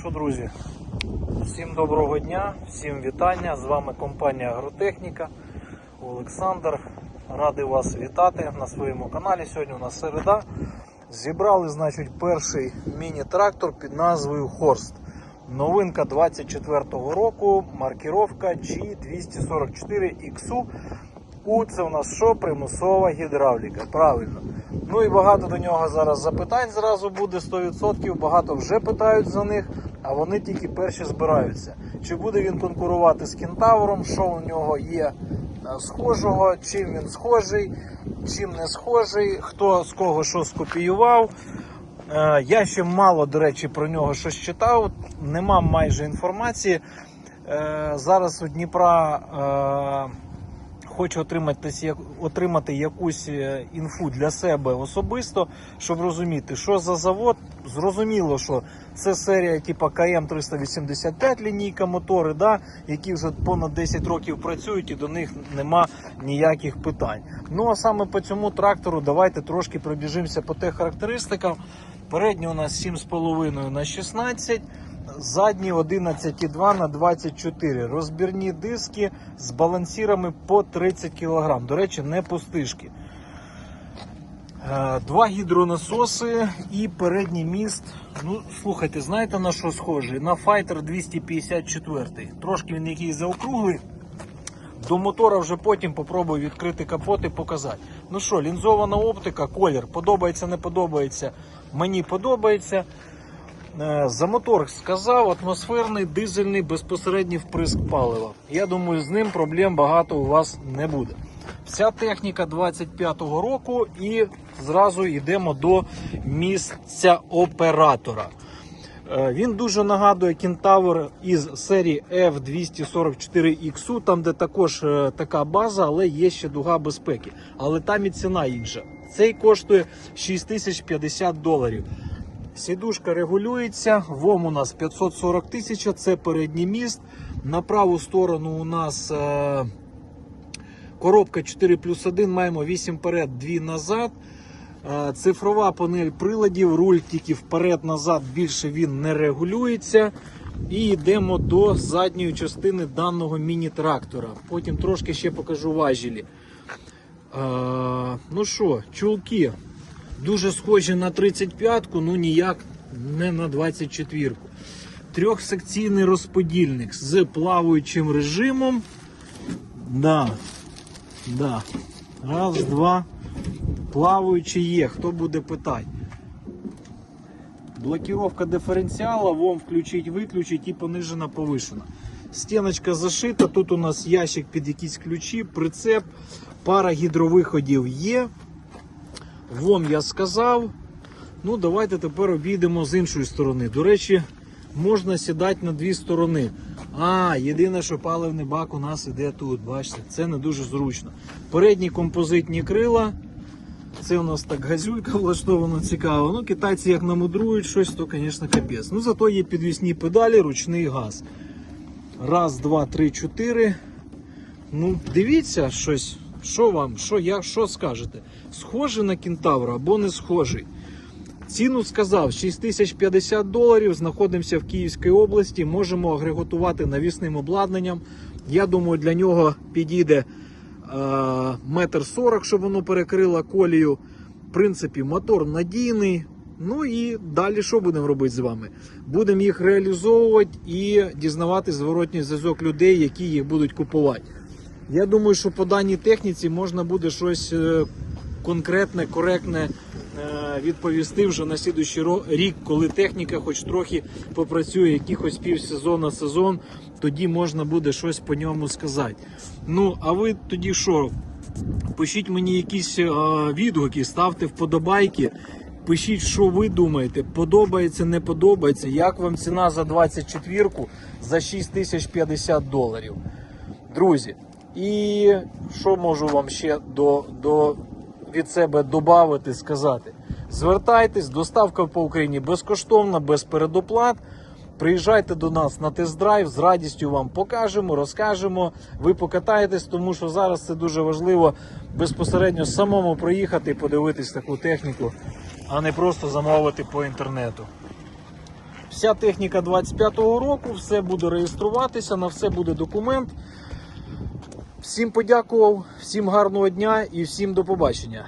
що, друзі, всім доброго дня, всім вітання. З вами компанія Агротехніка. Олександр. Радий вас вітати на своєму каналі. Сьогодні у нас середа. Зібрали, значить, перший міні-трактор під назвою Хорст. Новинка 24-го року, маркіровка G244XU. У це у нас що? Примусова гідравліка. Правильно. Ну і багато до нього зараз запитань зразу буде 100%. Багато вже питають за них, а вони тільки перші збираються. Чи буде він конкурувати з кентавром, що у нього є е, схожого, чим він схожий, чим не схожий, хто з кого що скопіював. Е, Я ще мало, до речі, про нього щось читав, нема майже інформації. Е, Зараз у Дніпра хочу отримати, отримати якусь е, інфу для себе особисто, щоб розуміти, що за завод. Зрозуміло, що це серія типу КМ 385 лінійка мотори, да, які вже понад 10 років працюють і до них нема ніяких питань. Ну а саме по цьому трактору давайте трошки пробіжимося по тих характеристикам. Передній у нас 7,5 на 16. Задні 11,2 на 24. Розбірні диски з балансірами по 30 кг. До речі, не пустишки. Е, Два гідронасоси і передній міст. Ну, слухайте, знаєте на що схожий? На Fighter 254. Трошки він якийсь заокруглий. До мотора вже потім попробую відкрити капот і показати. Ну що, лінзована оптика, колір. Подобається, не подобається. Мені подобається. Е, За мотор сказав, атмосферний, дизельний, безпосередній вприск палива. Я думаю, з ним проблем багато у вас не буде. Вся техніка 25-го року і зразу йдемо до місця оператора. Е, Він дуже нагадує кентавр із серії F244XU, там де також е, така база, але є ще дуга безпеки. Але там і ціна інша. Цей коштує 6050 доларів. Сідушка регулюється, ВОМ у нас 540 тисяч, це передній міст. На праву сторону у нас е, коробка 4 плюс 1, маємо 8 вперед, 2 назад. Е, Цифрова панель приладів, руль тільки вперед-назад, більше він не регулюється. І йдемо до задньої частини даного міні-трактора. Потім трошки ще покажу важілі. Е, ну що, чулки дуже схожі на 35-ку, ну ніяк не на 24-ку. Трьохсекційний розподільник з плаваючим режимом. Да, да. Раз, два. Плаваючий є. Хто буде питати? Блокировка диференціала, ВОМ включить, виключить і понижена повишена. Стіночка зашита, тут у нас ящик під якісь ключі, прицеп, пара гідровиходів є. ВОМ я сказав. Ну, давайте тепер обійдемо з іншої сторони. До речі, можна сідати на дві сторони. А, єдине, що паливний бак у нас іде тут. Бачите, це не дуже зручно. Передні композитні крила. Це у нас так газюлька влаштовано цікаво. Ну, китайці як намудрують щось, то, звісно, капець. Ну, зато є підвісні педалі, ручний газ. Раз, два, три, чотири. Ну, дивіться щось. Що вам, що я, що скажете? Схожий на кентавра або не схожий? Ціну сказав 6050 доларів. Знаходимося в Київській області. Можемо агреготувати навісним обладнанням. Я думаю, для нього підійде е, метр сорок, щоб воно перекрило колію. В принципі, мотор надійний. Ну і далі що будемо робити з вами? Будемо їх реалізовувати і дізнавати зворотній зв'язок людей, які їх будуть купувати. Я думаю, що по даній техніці можна буде щось е, конкретне, коректне е, відповісти вже на слідуючий рік, коли техніка хоч трохи попрацює, якихось півсезона, сезон, тоді можна буде щось по ньому сказати. Ну, а ви тоді що? Пишіть мені якісь е, відгуки, ставте вподобайки. Пишіть, що ви думаєте, подобається, не подобається. Як вам ціна за 24-ку за 6050 доларів. Друзі, і що можу вам ще до, до, від себе додати, сказати? Звертайтесь, доставка по Україні безкоштовна, без передоплат. Приїжджайте до нас на тест-драйв, з радістю вам покажемо, розкажемо. Ви покатаєтесь, тому що зараз це дуже важливо безпосередньо самому проїхати і подивитись таку техніку, а не просто замовити по інтернету. Вся техніка 25-го року, все буде реєструватися, на все буде документ. Всім подякував, всім гарного дня і всім до побачення.